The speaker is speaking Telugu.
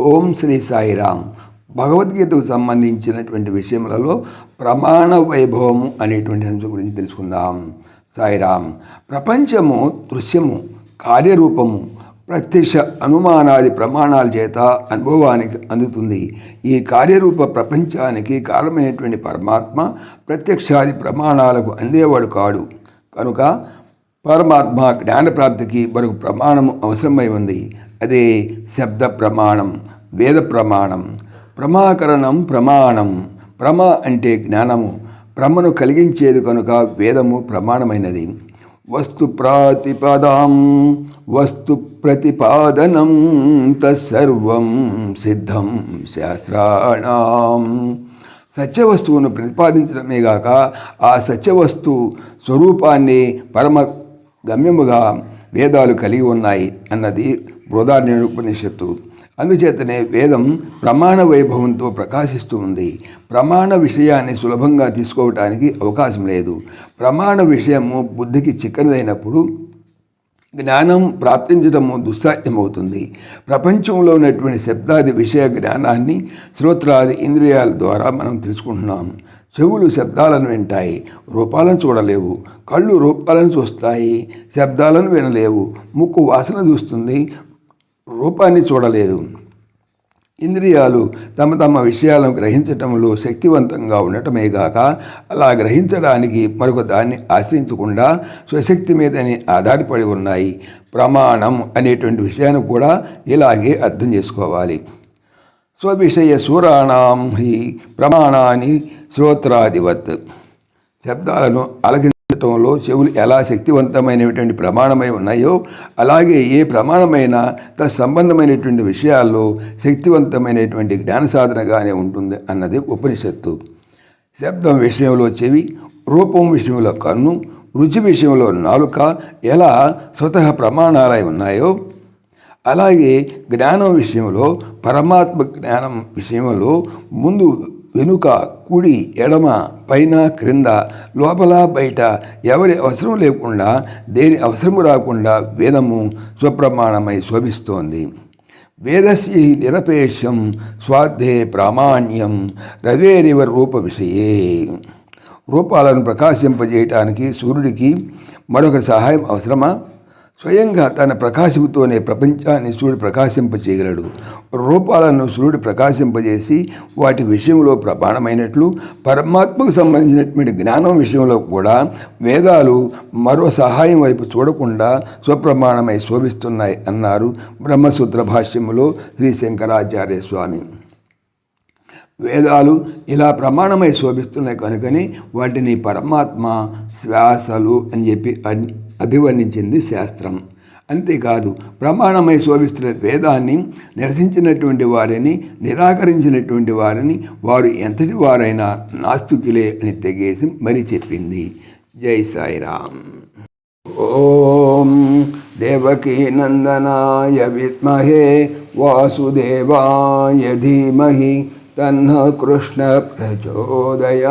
ఓం శ్రీ సాయిరామ్. భగవద్గీతకు సంబంధించినటువంటి విషయములలో ప్రమాణ వైభవము అనేటువంటి అంశం గురించి తెలుసుకుందాం. సాయిరామ్ ప్రపంచము దృశ్యము కార్యరూపము ప్రత్యక్ష అనుమానాది ప్రమాణాల చేత అనుభవానికి అందుతుంది. ఈ కార్యరూప ప్రపంచానికి కారణమైనటువంటి పరమాత్మ ప్రత్యక్షాది ప్రమాణాలకు అందేవాడు కాడు. కనుక పరమాత్మ జ్ఞానప్రాప్తికి మరొక ప్రమాణము అవసరమై ఉంది. అదే శబ్ద ప్రమాణం వేద ప్రమాణం ప్రమాకరణం ప్రమాణం. ప్రమ అంటే జ్ఞానము. ప్రమను కలిగించేది కనుక వేదము ప్రమాణమైనది. వస్తు ప్రాతిపదాం వస్తు ప్రతిపాదనం తత్సర్వం సిద్ధం శాస్త్రాణం. సత్యవస్తువును ప్రతిపాదించడమే గాక ఆ సత్యవస్తు స్వరూపాన్ని పరమ గమ్యముగా వేదాలు కలిగి ఉన్నాయి అన్నది బృహదారణ్యోపనిషత్తు. అందుచేతనే వేదం ప్రమాణ వైభవంతో ప్రకాశిస్తూ ఉంది. ప్రమాణ విషయాన్ని సులభంగా తీసుకోవటానికి అవకాశం లేదు. ప్రమాణ విషయము బుద్ధికి చిక్కనిదైనప్పుడు జ్ఞానం ప్రాప్తించడము దుస్సాధ్యమవుతుంది. ప్రపంచంలో ఉన్నటువంటి శబ్దాది విషయ జ్ఞానాన్ని శ్రోత్రాది ఇంద్రియాల ద్వారా మనం తెలుసుకుంటున్నాం. చెవులు శబ్దాలను వింటాయి రూపాలను చూడలేవు కళ్ళు రూపాలను చూస్తాయి శబ్దాలను వినలేవు ముక్కు వాసన చూస్తుంది రూపాన్ని చూడలేదు. ఇంద్రియాలు తమ తమ విషయాలను గ్రహించటంలో శక్తివంతంగా ఉండటమే గాక అలా గ్రహించడానికి మరొక దాన్ని ఆశ్రయించకుండా స్వశక్తి మీదనే ఆధారపడి ఉన్నాయి. ప్రమాణం అనేటువంటి విషయాన్ని కూడా ఇలాగే అర్థం చేసుకోవాలి. స్వవిషయ సూరాణం హి ప్రమాణాన్ని శ్రోత్రాధిపత్ శబ్దాలను ఆలకించటంలో చెవులు ఎలా శక్తివంతమైనటువంటి ప్రమాణమై ఉన్నాయో అలాగే ఏ ప్రమాణమైన తత్సంబంధమైనటువంటి విషయాల్లో శక్తివంతమైనటువంటి జ్ఞాన సాధనగానే ఉంటుంది అన్నది ఉపనిషత్తు. శబ్దం విషయంలో చెవి రూపం విషయంలో కన్ను రుచి విషయంలో నాలుక ఎలా స్వతహ ప్రమాణాలై ఉన్నాయో అలాగే జ్ఞానం విషయంలో పరమాత్మ జ్ఞానం విషయంలో ముందు వెనుక కుడి ఎడమ పైన క్రింద లోపల బయట ఎవరి అవసరం లేకుండా దేని అవసరము రాకుండా వేదము స్వప్రమాణమై శోభిస్తోంది. వేదస్య నిరపేక్షం స్వార్థే ప్రామాణ్యం రవేరివ రూప విషయే. రూపాలను ప్రకాశింపజేయటానికి సూర్యుడికి మరొక సహాయం అవసరమా? స్వయంగా తన ప్రకాశముతోనే ప్రపంచాన్ని సూర్యుడు ప్రకాశింపచేయగలడు. రూపాలను సూర్యుడు ప్రకాశింపజేసి వాటి విషయంలో ప్రమాణమైనట్లు పరమాత్మకు సంబంధించినటువంటి జ్ఞానం విషయంలో కూడా వేదాలు మరో సహాయం వైపు చూడకుండా స్వప్రమాణమై శోభిస్తున్నాయి అన్నారు బ్రహ్మసూత్ర భాష్యములో శ్రీ శంకరాచార్య స్వామి. వేదాలు ఇలా ప్రమాణమై శోభిస్తున్నాయి కనుకని వాటిని పరమాత్మ శ్వాసలు అని చెప్పి అభివర్ణించింది శాస్త్రం. అంతేకాదు ప్రమాణమై శోభిస్తున్న వేదాన్ని నిరసించినటువంటి వారిని నిరాకరించినటువంటి వారిని వారు ఎంతటి వారైనా నాస్తికులే అని తెగేసి మరి చెప్పింది. జై సాయిరామ్. ఓం దేవకీ నందనాయ విద్మహే వాసుదేవాయ ధీమహి తన్న కృష్ణ ప్రచోదయాత్.